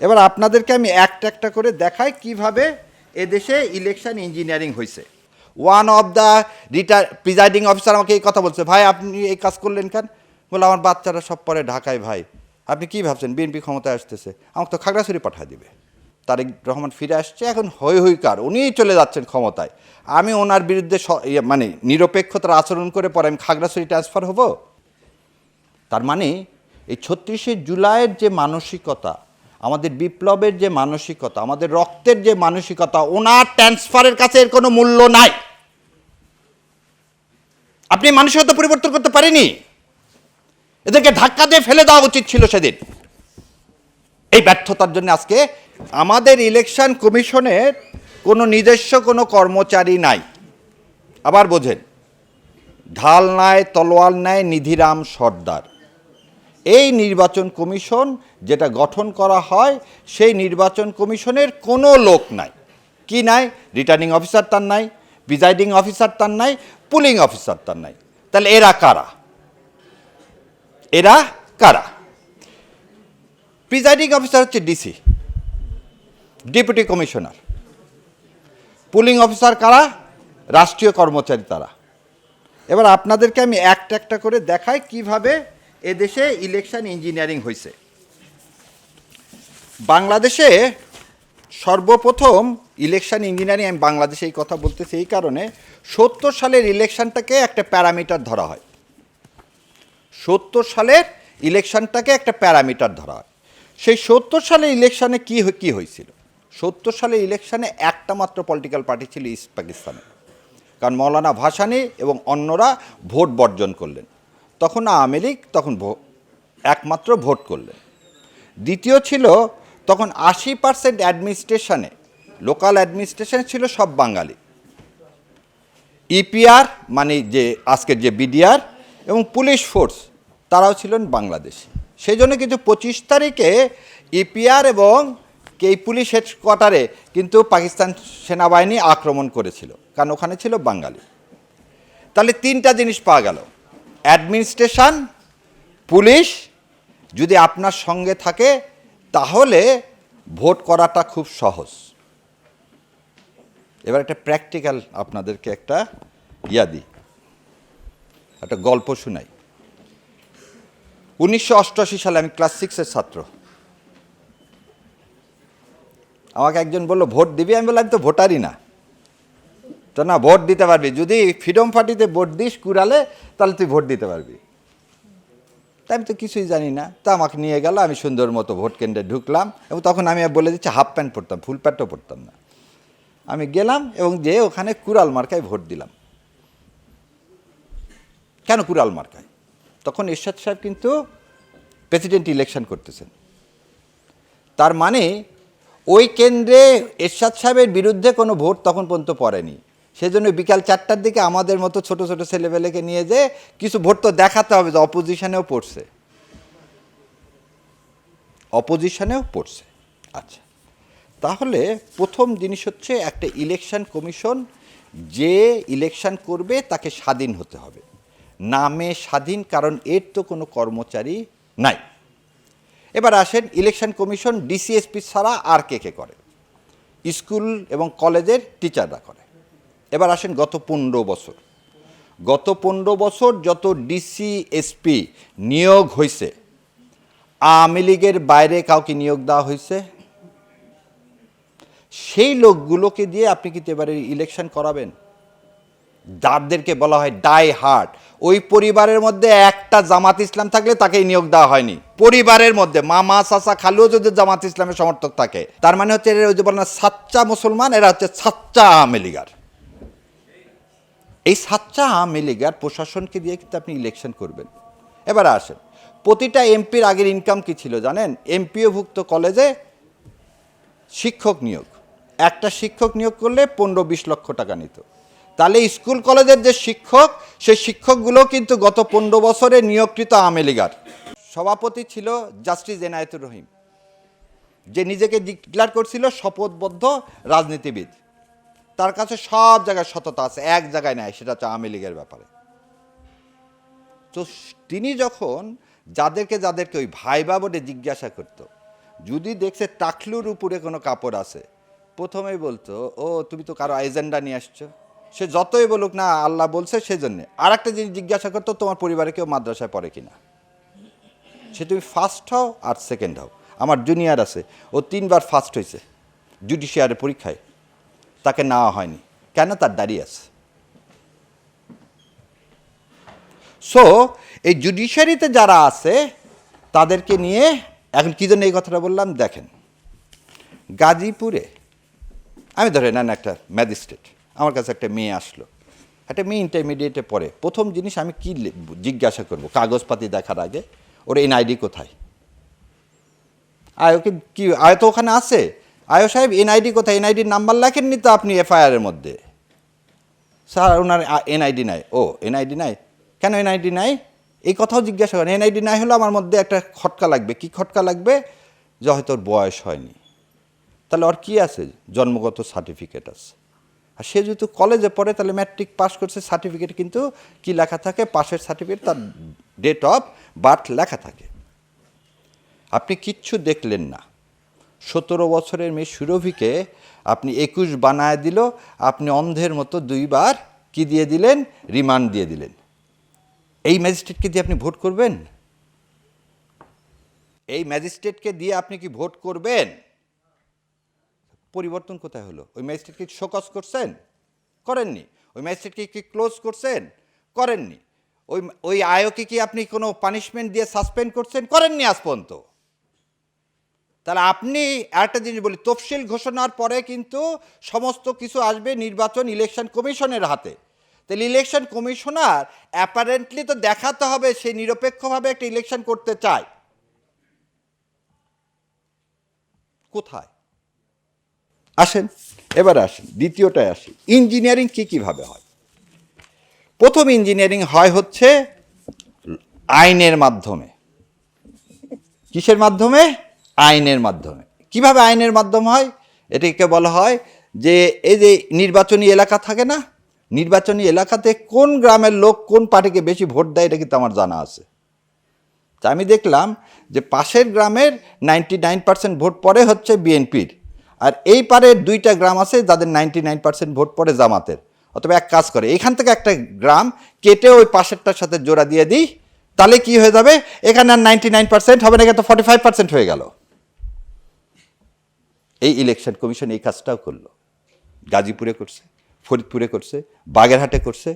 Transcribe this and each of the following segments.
এবার আপনাদেরকে আমি একটা একটা করে দেখাই কীভাবে এদেশে ইলেকশন ইঞ্জিনিয়ারিং হয়েছে ওয়ান অফ দ্য রিটার প্রিজাইডিং অফিসার আমাকে এই কথা বলছে, ভাই, আপনি এই কাজ করলেন কেন? বলে আমার বাচ্চারা সব পরে ঢাকায়, ভাই। আপনি কি ভাবছেন? বিএনপি ক্ষমতায় আসতেছে। আমাকে তো খাগড়াছড়ি পাঠিয়ে দিবে। তারেক রহমান ফিরে আসছে, এখন হই হই কার, উনিই চলে যাচ্ছেন ক্ষমতায়। আমি ওনার বিরুদ্ধে ইয়ে মানে নিরপেক্ষতার আচরণ করে পরে আমি খাগড়াছড়ি ট্রান্সফার হব। তার মানে এই ছত্রিশে জুলাইয়ের যে মানসিকতা আমাদের বিপ্লবের যে মানসিকতা, আমাদের রক্তের যে মানসিকতা, ওনার ট্রান্সফারের কাছে এর কোনো মূল্য নাই। আপনি মানসিকতা পরিবর্তন করতে পারেনি। এদেরকে ধাক্কা দিয়ে ফেলে দেওয়া উচিত ছিল সেদিন। এই ব্যর্থতার জন্য আজকে আমাদের ইলেকশন কমিশনের কোনো নিজস্ব কোনো কর্মচারী নাই। আবার বোঝেন, ঢাল নাই তলোয়াল নাই, নিধিরাম সর্দার। এই নির্বাচন কমিশন যেটা গঠন করা হয়, সেই নির্বাচন কমিশনের কোনো লোক নাই। কি নাই? রিটার্নিং অফিসার তার নাই, প্রিজাইডিং অফিসার তার নাই, পুলিং অফিসার তার নাই। তাহলে এরা কারা? এরা কারা? প্রিজাইডিং অফিসার হচ্ছে DC, deputy commissioner. Polling officer কারা? রাষ্ট্রীয় কর্মচারী তারা। এবার আপনাদেরকে আমি একটা একটা করে দেখাই কীভাবে এদেশে ইলেকশন ইঞ্জিনিয়ারিং হয়েছে বাংলাদেশে সর্বপ্রথম ইলেকশন ইঞ্জিনিয়ারিং আমি বাংলাদেশে এই কথা বলতেছি এই কারণে, সত্তর সালের ইলেকশনটাকে একটা প্যারামিটার ধরা হয়। সত্তর সালের ইলেকশনটাকে একটা প্যারামিটার ধরা হয়। সেই সত্তর সালের ইলেকশনে কী কী হয়েছিল? সত্তর সালের ইলেকশনে একটা মাত্র পলিটিক্যাল পার্টি ছিল ইস্ট পাকিস্তানে কারণ মৌলানা ভাসানি এবং অন্যরা ভোট বর্জন করলেন। তখন আওয়ামী লীগ তখন একমাত্র ভোট করলেন দ্বিতীয় ছিল তখন আশি পার্সেন্ট অ্যাডমিনিস্ট্রেশনে, লোকাল অ্যাডমিনিস্ট্রেশন ছিল সব বাঙালি। ইপিআর মানে যে আজকের যে বিডিআর এবং পুলিশ ফোর্স, তারাও ছিলেন বাংলাদেশি। সেই জন্য কিন্তু পঁচিশ তারিখে ইপিআর এবং এই পুলিশ হেডকোয়ার্টারে কিন্তু পাকিস্তান সেনাবাহিনী আক্রমণ করেছিল, কারণ ওখানে ছিল বাঙালি। তাহলে তিনটা জিনিস পাওয়া গেল। অ্যাডমিনিস্ট্রেশন, পুলিশ যদি আপনার সঙ্গে থাকে, তাহলে ভোট করাটা খুব সহজ। এবার একটা প্র্যাকটিক্যাল আপনাদেরকে একটা ইয়া দিই। একটা গল্প শোনাই। উনিশশো অষ্টআশি সালে আমি ক্লাস সিক্সের ছাত্র। আমাকে একজন বলল, ভোট দিবি? আমি বললাম তো ভোটারই না। তো না, ভোট দিতে পারবি। যদি ফ্রিডম পার্টিতে ভোট দিস কুড়ালে, তাহলে তুই ভোট দিতে পারবি। তা আমি তো কিছুই জানি না। তা আমাকে নিয়ে গেল, আমি সুন্দর মতো ভোট কেন্দ্রে ঢুকলাম এবং তখন আমি বলে দিচ্ছি, হাফ প্যান্ট পরতাম, ফুল প্যান্টও পরতাম না। আমি গেলাম এবং যে ওখানে কুড়াল মার্কায় ভোট দিলাম। কেন কুড়াল মার্কায়? তখন এরশাদ সাহেব কিন্তু প্রেসিডেন্ট ইলেকশন করতেছেন। তার মানে ওই কেন্দ্রে এরশাদ সাহেবের বিরুদ্ধে কোনো ভোট তখন পর্যন্ত পড়েনি। সেজন্য বিকাল চারটার দিকে আমাদের মতো ছোট ছোট ছেলেবেলেকে নিয়ে যে কিছু ভোট তো দেখাতে হবে যে অপোজিশনেও পড়ছে। অপোজিশনেও পড়ছে। আচ্ছা তাহলে প্রথম জিনিস হচ্ছে একটা ইলেকশন কমিশন যে ইলেকশন করবে তাকে স্বাধীন হতে হবে। নামে স্বাধীন, কারণ এর তো কোনো কর্মচারী নাই। এবার আসেন ইলেকশন কমিশন ডিসিএসপি ছাড়া আর কে কে করে? স্কুল এবং কলেজের টিচাররা করে। এবার আসেন গত পনেরো বছর। গত পনেরো বছর যত ডিসিএসপি নিয়োগ হয়েছে আওয়ামী লীগের বাইরে কাউকে নিয়োগ দেওয়া হয়েছে সেই লোকগুলোকে দিয়ে আপনি কিন্তু এবারে ইলেকশন করাবেন। যাদেরকে বলা হয় ডাই হার্ট ওই পরিবারের মধ্যে একটা জামাত ইসলাম থাকলে তাকে নিয়োগ দেওয়া হয়নি। পরিবারের মধ্যে, মামা, চাচা, খালুও যদি জামাত ইসলামের সমর্থক থাকে, তার মানে হচ্ছে এরা ওই যে বলে না, সাচ্চা মুসলমান, এরা হচ্ছে সাচ্চা আওয়ামী লীগার। এই সাচ্চা আওয়ামী লীগার প্রশাসনকে দিয়ে কিন্তু আপনি ইলেকশন করবেন। এবার আসেন, প্রতিটা এমপির আগের ইনকাম কি ছিল জানেন? এমপিওভুক্ত কলেজে শিক্ষক নিয়োগ। একটা শিক্ষক নিয়োগ করলে পনেরো বিশ লক্ষ টাকা নিত। তাহলে স্কুল কলেজের যে শিক্ষক, সেই শিক্ষকগুলো কিন্তু গত পনেরো বছরে নিয়োগকৃত আওয়ামী লীগার সভাপতি ছিল জাস্টিস এনায়েতুর রহিম। যে নিজেকে ডিক্লেয়ার করছিল শপথবদ্ধ রাজনীতিবিদ। তার কাছে সব জায়গায় সততা আছে, এক জায়গায় নেয় সেটা হচ্ছে আওয়ামী লীগের ব্যাপারে। তো তিনি যখন যাদেরকে যাদেরকে ওই ভাইবা বলে জিজ্ঞাসা করতো, যদি দেখছে টাকলুর উপরে কোনো কাপড় আছে, প্রথমেই বলতো, ও, তুমি তো কারও এজেন্ডা নিয়ে আসছো। সে যতই বলুক না, আল্লাহ বলছে সেজন্য। আর একটা জিনিস জিজ্ঞাসা করতো, তোমার পরিবারে কেউ মাদ্রাসায় পড়ে কিনা? সে, তুমি ফার্স্ট হও আর সেকেন্ড হও। আমার জুনিয়র আছে। ও তিনবার ফার্স্ট হয়েছে জুডিশিয়ারের পরীক্ষায়। তাকে নেওয়া হয়নি। কেন তার দাঁড়িয়ে আছে? সো এই জুডিশিয়ারিতে যারা আছে, তাদেরকে নিয়ে এখন কী জন্য এই কথাটা বললাম? দেখেন, গাজীপুরে, আমি ধরে নেন একটা ম্যাজিস্ট্রেট আমার কাছে একটা মেয়ে আসলো। একটা মেয়ে ইন্টারমিডিয়েটে পড়ে। প্রথম জিনিস আমি কি জিজ্ঞাসা করব? কাগজপাতি দেখার আগে? ওর এনআইডি কোথায়? আয়োকে কি আয় তো ওখানে আছে। আয়ো সাহেব, এনআইডি কোথায়? এনআইডির নাম্বার লেখেননি তো আপনি এফআইআরের মধ্যে? স্যার, ওনার এনআইডি নাই। ও, এনআইডি নাই? কেন এনআইডি নাই? এই কথাও জিজ্ঞাসা করেন। এনআইডি নাই হলে আমার মধ্যে একটা খটকা লাগবে। কি খটকা লাগবে? যে হয়তো ওর বয়স হয়নি। তাহলে ওর কি আছে? জন্মগত সার্টিফিকেট আছে। আর সে যেহেতু কলেজে পড়ে, তাহলে ম্যাট্রিক পাস করছে সার্টিফিকেট কিন্তু কি লেখা থাকে? পাশের সার্টিফিকেট তার ডেট অফ বার্থ লেখা থাকে। আপনি কিচ্ছু দেখলেন না। সতেরো বছরের মেয়ে সুরভিকে আপনি একুশ বানায় দিল, আপনি অন্ধের মতো দুইবার কি দিয়ে দিলেন? রিমান্ড দিয়ে দিলেন। এই ম্যাজিস্ট্রেটকে দিয়ে আপনি ভোট করবেন? এই ম্যাজিস্ট্রেটকে দিয়ে আপনি কি ভোট করবেন? পরিবর্তন কোথায় হলো? ওই ম্যাজিস্ট্রেটকে শোকজ করছেন? করেননি। ওই ম্যাজিস্ট্রেটকে কি ক্লোজ করছেন? করেননি। ওই ওই আয়োকে কি আপনি কোনো পানিশমেন্ট দিয়ে সাসপেন্ড করছেন? করেননি আজ পর্যন্ত। তাহলে আপনি একটা জিনিস বলি, তফসিল ঘোষণার পরে কিন্তু সমস্ত কিছু আসবে নির্বাচন ইলেকশন কমিশনের হাতে। তাহলে ইলেকশন কমিশনার অ্যাপারেন্টলি তো দেখাতে হবে, সে নিরপেক্ষভাবে একটা ইলেকশন করতে চায়। কোথায়? আসেন, এবার আসেন, দ্বিতীয়টায় আসি। ইঞ্জিনিয়ারিং কী কীভাবে হয়? প্রথম ইঞ্জিনিয়ারিং হয় হচ্ছে আইনের মাধ্যমে। কিসের মাধ্যমে? আইনের মাধ্যমে। কীভাবে আইনের মাধ্যম হয়? এটিকে বলা হয় যে, এই যে নির্বাচনী এলাকা থাকে না, নির্বাচনী এলাকাতে কোন গ্রামের লোক কোন পার্টিকে বেশি ভোট দেয়, এটা কিন্তু আমার জানা আছে। তা আমি দেখলাম যে, পাশের গ্রামের নাইনটি নাইন পার্সেন্ট ভোট পড়ে হচ্ছে বিএনপির, আর এই পারের দুইটা গ্রাম আছে যাদের নাইনটি নাইন পার্সেন্ট ভোট পড়ে জামাতের। অথবা এক কাজ করে, এখান থেকে একটা গ্রাম কেটে ওই পাশেরটার সাথে জোড়া দিয়ে দিই, তাহলে কি হয়ে যাবে? এখানে আর নাইনটি নাইন পার্সেন্ট হবে না তো ফর্টি ফাইভ পার্সেন্ট হয়ে গেল। এই ইলেকশন কমিশন এই কাজটাও করল। গাজীপুরে করছে, ফরিদপুরে করছে, বাগেরহাটে করছে।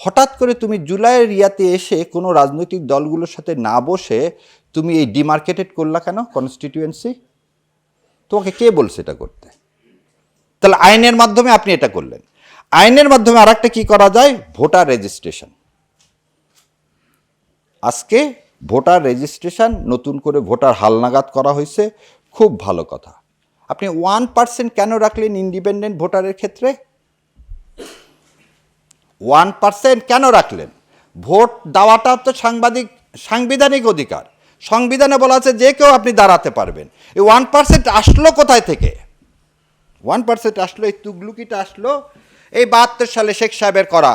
হঠাৎ করে তুমি জুলাইয়ের ইয়াতে এসে কোনো রাজনৈতিক দলগুলোর সাথে না বসে তুমি এই ডিমার্কেটেড করলা কেন কনস্টিটিউয়েন্সি তোমাকে কে বলছে এটা করতে? তাহলে আইনের মাধ্যমে আপনি এটা করলেন। আইনের মাধ্যমে আর একটা কী করা যায়? ভোটার রেজিস্ট্রেশন আজকে ভোটার রেজিস্ট্রেশন নতুন করে ভোটার হালনাগাদ করা হয়েছে। খুব ভালো কথা। আপনি ওয়ান পার্সেন্ট কেন রাখলেন ইন্ডিপেন্ডেন্ট ভোটারের ক্ষেত্রে? ওয়ান পার্সেন্ট কেন রাখলেন? ভোট দেওয়াটা তো সাংবাদিক, সাংবিধানিক অধিকার। সংবিধানে বলা আছে যে কেউ আপনি দাঁড়াতে পারবেন। এই ওয়ান পার্সেন্ট আসলো কোথায় থেকে? ওয়ান পার্সেন্ট আসলো, এই তুগলুকিটা আসলো, এই বাহাত্তর সালে শেখ সাহেবের করা।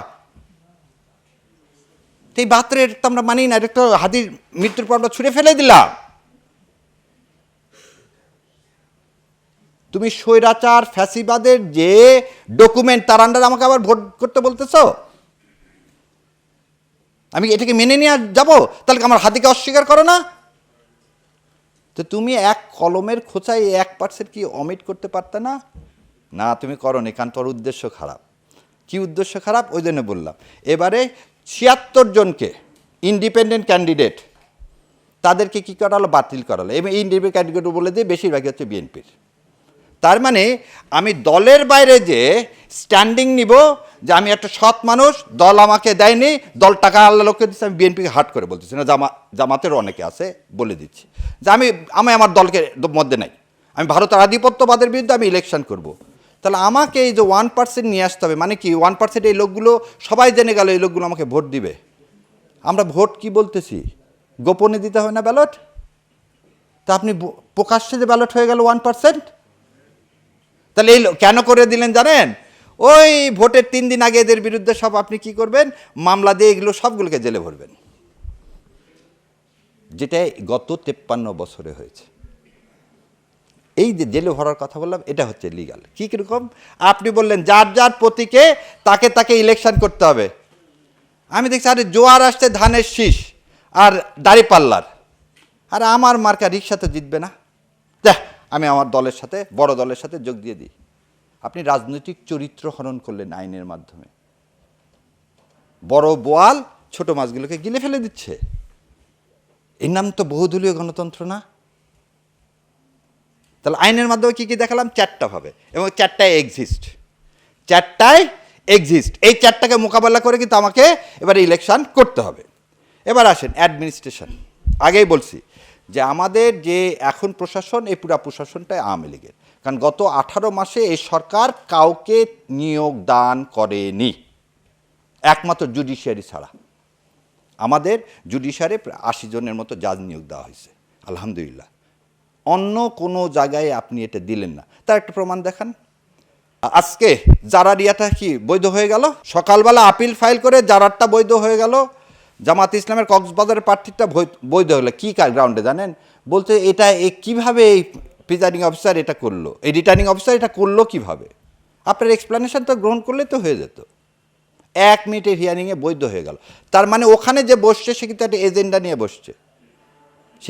এই বাহাত্তরের তো আমরা মানি না, এটা তো হাদির মৃত্যুর পর আমরা ছুঁড়ে ফেলে দিলাম। তুমি স্বৈরাচার, ফ্যাসিবাদের যে ডকুমেন্ট তার আন্ডার আমাকে আবার ভোট করতে বলতেছো? আমি এটাকে মেনে নিয়ে যাব? তাহলে আমার হাতিকে অস্বীকার করো না? তো তুমি এক কলমের খোঁচায় এক পার্সেন্ট কি অমিট করতে পারতে না? না, তুমি করো নি, কারণ তোর উদ্দেশ্য খারাপ। কি উদ্দেশ্য খারাপ? ওই জন্য বললাম। এবারে ছিয়াত্তর জনকে ইন্ডিপেন্ডেন্ট ক্যান্ডিডেট তাদেরকে কী করালো? বাতিল করালো। এবং ইন্ডিপেন্ডেন্ট ক্যান্ডিডেট বলে দিয়ে বেশিরভাগই হচ্ছে বিএনপির তার মানে আমি দলের বাইরে যে স্ট্যান্ডিং নিব, যে আমি একটা সৎ মানুষ, দল আমাকে দেয়নি, দল টাকা আল্লাহ লোককে দিচ্ছে আমি বিএনপিকে হাট করে বলতেছি। না, জামা জামাতেরও অনেকে আছে, বলে দিচ্ছি। যে আমি আমি আমার দলকে মধ্যে নাই। আমি ভারতের আধিপত্যবাদের বিরুদ্ধে আমি ইলেকশন করব। তাহলে আমাকে এই যে ওয়ান পার্সেন্ট নিয়ে আসতে হবে মানে কি? ওয়ান পার্সেন্ট এই লোকগুলো, সবাই জেনে গেল এই লোকগুলো আমাকে ভোট দিবে। আমরা ভোট কি বলতেছি? গোপনে দিতে হবে না ব্যালট তা আপনি প্রকাশ্যে যে ব্যালট হয়ে গেল ওয়ান পার্সেন্ট তাহলে এই কেন করে দিলেন জানেন? ওই ভোটের তিন দিন আগে এদের বিরুদ্ধে সব আপনি কি করবেন? মামলা দিয়ে এগুলো সবগুলোকে জেলে ভরবেন। যেটা গত তেপ্পান্ন বছরে হয়েছে। এই যে জেলে ভরার কথা বললাম, এটা হচ্ছে লিগাল কী কীরকম? আপনি বললেন, যার যার প্রতীকে তাকে তাকে ইলেকশন করতে হবে। আমি দেখছি, আরে জোয়ার আসছে ধানের শীষ আর দাড়ি পাল্লার। আর আমার মার্কা রিক্সা তো জিতবে না। আমি আমার দলের সাথে, বড় দলের সাথে যোগ দিয়ে দিই। আপনি রাজনৈতিক চরিত্র হরণ করলেন আইনের মাধ্যমে। বড় বোয়াল ছোট মাছগুলোকে গিলে ফেলে দিচ্ছে। এর নাম তো বহুদলীয় গণতন্ত্র না। তাহলে আইনের মাধ্যমে কী কী দেখালাম? চারটা ভাবে এবং চারটায় এক্সিস্ট চারটায় এক্সিস্ট এই চারটাকে মোকাবেলা করে কিন্তু আমাকে এবার ইলেকশন করতে হবে। এবার আসেন অ্যাডমিনিস্ট্রেশন আগেই বলছি যে আমাদের যে এখন প্রশাসন, এই পুরা প্রশাসনটাই আওয়ামী লীগের। কারণ গত আঠারো মাসে এই সরকার কাউকে নিয়োগ দান করেনি। একমাত্র জুডিশিয়ারি ছাড়া। আমাদের জুডিশিয়ারে আশি জনের মতো জাজ নিয়োগ দেওয়া হয়েছে, আলহামদুলিল্লাহ। অন্য কোনো জায়গায় আপনি এটা দিলেন না। তার একটা প্রমাণ দেখান। আজকে জারারিয়াটা কি বৈধ হয়ে গেল? সকালবেলা আপিল ফাইল করে জারারটা বৈধ হয়ে গেল। জামাত ইসলামের কক্সবাজারের প্রার্থীটা বৈধ হলো। কী কার গ্রাউন্ডে জানেন? বলতে এটা এ কীভাবে এই প্রিজাইডিং অফিসার এটা করল? এই রিটার্নিং অফিসার এটা করল কীভাবে? আপনার এক্সপ্লেনেশন তো গ্রহণ করলে তো হয়ে যেত। এক মিনিটের হিয়ারিংয়ে বৈধ হয়ে গেল। তার মানে ওখানে যে বসছে, সে কিন্তু একটা এজেন্ডা নিয়ে বসছে।